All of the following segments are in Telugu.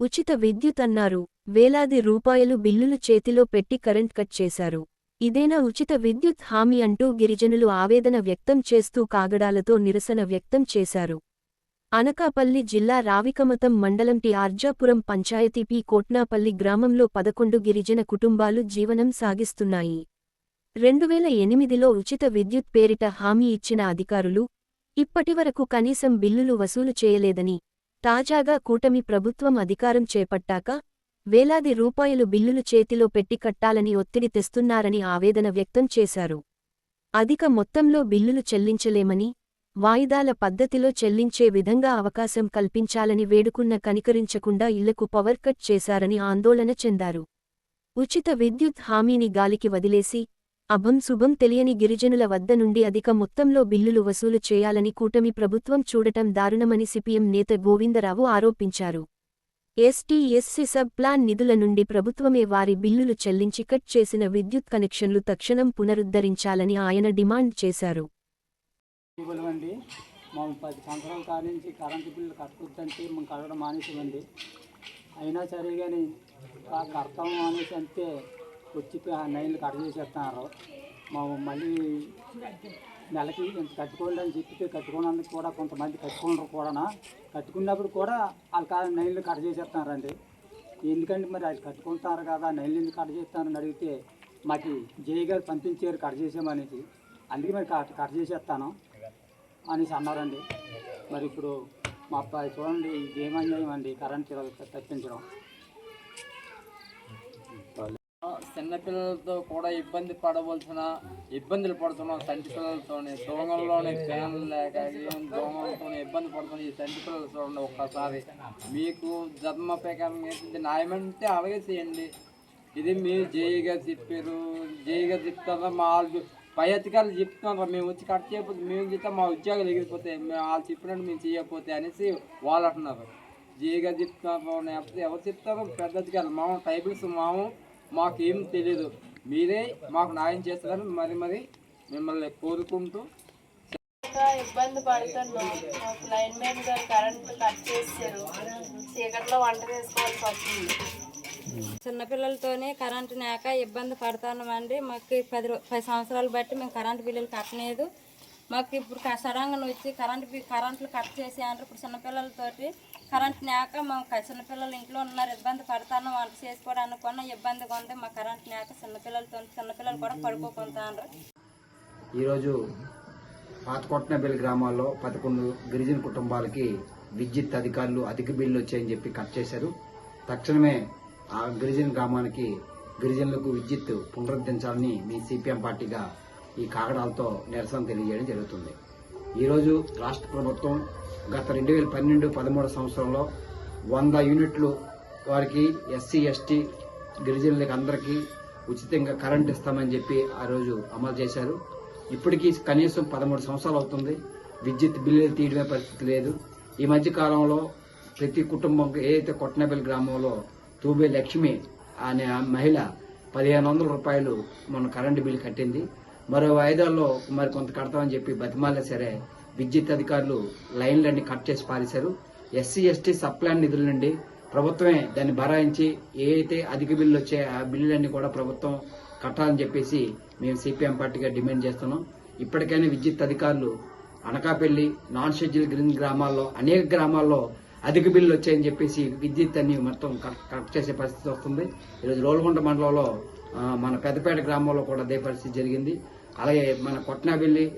ఉచిత విద్యుత్ అన్నారు. వేలాది రూపాయలు బిల్లులు చేతిలో పెట్టి కరెంట్ కట్ చేశారు. ఇదేనా ఉచిత విద్యుత్ హామీ అంటూ గిరిజనులు ఆవేదన వ్యక్తం చేస్తూ కాగడాలతో నిరసన వ్యక్తం చేశారు. అనకాపల్లి జిల్లా రావికమతం మండలం టి ఆర్జాపురం పంచాయతీ పి కోట్నాపల్లి గ్రామంలో పదకొండు గిరిజన కుటుంబాలు జీవనం సాగిస్తున్నాయి. రెండువేల ఎనిమిదిలో ఉచిత విద్యుత్ పేరిట హామీ ఇచ్చిన అధికారులు ఇప్పటివరకు కనీసం బిల్లులు వసూలు చేయలేదని తాజాగా కూటమి ప్రభుత్వం అధికారం చేపట్టాక వేలాది రూపాయలు బిల్లులు చేతిలో పెట్టి కట్టాలని ఒత్తిడి తెస్తున్నారని ఆవేదన వ్యక్తం చేశారు. అధిక మొత్తంలో బిల్లులు చెల్లించలేమని వాయిదాల పద్ధతిలో చెల్లించే విధంగా అవకాశం కల్పించాలని వేడుకున్న కనికరించకుండా ఇళ్ళకు పవర్ కట్ చేశారని ఆందోళన చెందారు. ఉచిత విద్యుత్ హామీని గాలికి వదిలేసి అభం శుభం తెలియని గిరిజనుల వద్ద నుండి అధిక మొత్తంలో బిల్లులు వసూలు చేయాలని కూటమి ప్రభుత్వం చూడటం దారుణమని సిపిఎం నేత గోవిందరావు ఆరోపించారు. ఎస్టీ ఎస్సీ సబ్ ప్లాన్ నిధుల నుండి ప్రభుత్వమే వారి బిల్లులు చెల్లించి కట్ చేసిన విద్యుత్ కనెక్షన్లు తక్షణం పునరుద్ధరించాలని ఆయన డిమాండ్ చేశారు. ఇవ్వలేమండి. మేము పది సంవత్సరాల కాడి నుంచి కరెంటు బిల్లు కట్టుకుంటే మేము కట్టడం మానేసామండి. అయినా సరే కానీ ఆ కడతాము అనేసి అంతే వచ్చి ఆ నైన్లు కట్ చేసేస్తున్నారు. మేము మళ్ళీ నెలకి ఇంత కట్టుకోండి అని చెప్పితే కట్టుకోవడానికి కూడా కొంతమంది కట్టుకున్నారు కూడా కట్టుకున్నప్పుడు కూడా వాళ్ళ నైన్లు కట్ చేసేస్తున్నారండి. ఎందుకంటే మరి అది కట్టుకుంటారు కదా నైన్లు ఎందుకు కట్ చేస్తానని అడిగితే మాకు జేఈ గారు పంపించారు కట్ చేసామనేసి. అందుకే మరి కట్ కట్ చేసేస్తాను. అనేసి అన్నారండి. మరి ఇప్పుడు మా అబ్బాయి చూడండి ఇది ఏమన్యాయం అండి కరెంట్ తప్పించడం. చిన్నపిల్లలతో కూడా ఇబ్బంది పడవలసిన ఇబ్బందులు పడుతున్నాం సంటి పిల్లలతోనే దోమల్లోనే ఫ్యాన్లు లేక ఏం దోమలతో ఇబ్బంది పడుతున్నాం ఈ సంటి పిల్లలు చూడండి ఒక్కసారి. మీకు జన్మ ప్రకారం ఏంటంటే న్యాయమంటే అలాగే చేయండి. ఇది మీరు జేఈగా చెప్పారు. జైగా చెప్తారా? మా వాళ్ళు పై అధికారులు చెప్తున్నారు మేము వచ్చి కట్ చేయకపోతే మేము చెప్తాం మా ఉద్యోగాలు ఎగిరిపోతాయి మేము వాళ్ళు చెప్పినట్టు మేము చేయకపోతే అనేసి వాళ్ళు అంటున్నారు. జీగా చెప్తున్నారు లేకపోతే ఎవరు చెప్తారో? పెద్ద అధికారులు. మాము టైబుల్స్ మాము మాకు ఏం తెలియదు మీరే మాకు న్యాయం చేస్తారని మరి మరి మిమ్మల్ని కోరుకుంటూ ఇబ్బంది పడుతున్నాం. లైన్ మ్యాన్ గారు కరెంట్ కట్ చేశారు. చీకట్లో వంట చేసుకోవాల్సి వస్తుంది చిన్నపిల్లలతోనే కరెంటు లేక ఇబ్బంది పడుతున్నామండి మాకు పది పది సంవత్సరాలు బట్టి మేము కరెంటు బిల్లులు కట్టలేదు. మాకు ఇప్పుడు క- సడన్గా వచ్చి కరెంట్ బిల్ కరెంట్లు కట్ చేసి అంటారు ఇప్పుడు చిన్నపిల్లలతోటి కరెంట్ లేక మా చిన్నపిల్లలు ఇంట్లో ఉన్నారు ఇబ్బంది పడతాను వంట చేసుకోవడానికి కూడా ఇబ్బందిగా ఉంది. మా కరెంట్ లేక చిన్నపిల్లలతో చిన్నపిల్లలు కూడా పడుకోకుంటారు ఈరోజు పాతకొట్టనపల్లి గ్రామాల్లో పదకొండు గిరిజన కుటుంబాలకి విద్యుత్ అధికారులు అధిక బిల్లు వచ్చాయని చెప్పి కట్ చేశారు. తక్షణమే ఆ గిరిజన గ్రామానికి గిరిజనులకు విద్యుత్ పునరుద్ధరించాలని మీ సిపిఎం పార్టీగా ఈ కాగడాలతో నిరసన తెలియజేయడం జరుగుతుంది. ఈరోజు రాష్ట్ర ప్రభుత్వం గత రెండు వేల పన్నెండు పదమూడు సంవత్సరంలో వంద యూనిట్లు వారికి ఎస్సీ ఎస్టీ గిరిజనులకి అందరికీ ఉచితంగా కరెంట్ ఇస్తామని చెప్పి ఆ రోజు అమలు చేశారు. ఇప్పటికీ కనీసం పదమూడు సంవత్సరాలు అవుతుంది. విద్యుత్ బిల్లులు తీయడమే పరిస్థితి లేదు. ఈ మధ్య కాలంలో ప్రతి కుటుంబం ఏదైతే కొట్టనబెల్లి గ్రామంలో తూబే లక్ష్మి అనే మహిళ పదిహేను వందల రూపాయలు మన కరెంటు బిల్లు కట్టింది. మరో వాయిదాల్లో మరి కొంత కడతామని చెప్పి బతిమాలే సరే విద్యుత్ అధికారులు లైన్లన్నీ కట్ చేసి పారేశారు. ఎస్సీ ఎస్టీ సప్లాన్ నిధుల నుండి ప్రభుత్వమే దాన్ని భరాయించి ఏ అయితే అధిక బిల్లు వచ్చే ఆ బిల్లులన్నీ కూడా ప్రభుత్వం కట్టాలని చెప్పేసి మేము సిపిఎం పార్టీగా డిమాండ్ చేస్తున్నాం. ఇప్పటికైనా విద్యుత్ అధికారులు అనకాపల్లి నాన్ షెడ్యూల్ గ్రీన్ గ్రామాల్లో అనేక గ్రామాల్లో అధిక బిల్లు వచ్చాయని చెప్పేసి విద్యుత్ అన్ని మొత్తం కట్ కట్ చేసే పరిస్థితి వస్తుంది. ఈరోజు రోల్గొండ మండలంలో మన పెద్దపేట గ్రామంలో కూడా అదే పరిస్థితి జరిగింది. అలాగే మన కొట్నాబెల్లి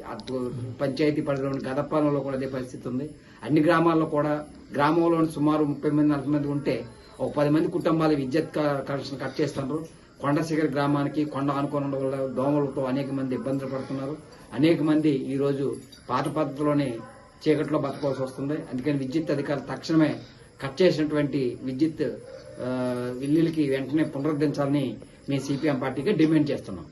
పంచాయతీ పరిధిలోని గదపాలెంలో కూడా అదే పరిస్థితి ఉంది. అన్ని గ్రామాల్లో కూడా గ్రామంలోని సుమారు ముప్పై మంది నలభై మంది ఉంటే ఒక పది మంది కుటుంబాలు విద్యుత్ క- కనెక్షన్ కట్ చేస్తున్నారు. కొండశిఖర గ్రామానికి కొండ అనుకోవడం వల్ల దోమలతో అనేక మంది ఇబ్బందులు పడుతున్నారు. అనేక మంది ఈరోజు పాత పద్ధతిలోనే చీకట్లో బతకవలసి వస్తుంది. అందుకని విద్యుత్ అధికారులు తక్షణమే కట్ చేసినటువంటి విద్యుత్ ఇల్లులకి వెంటనే పునరుద్ధరించాలని మేము సిపిఎం పార్టీగా డిమాండ్ చేస్తున్నాం.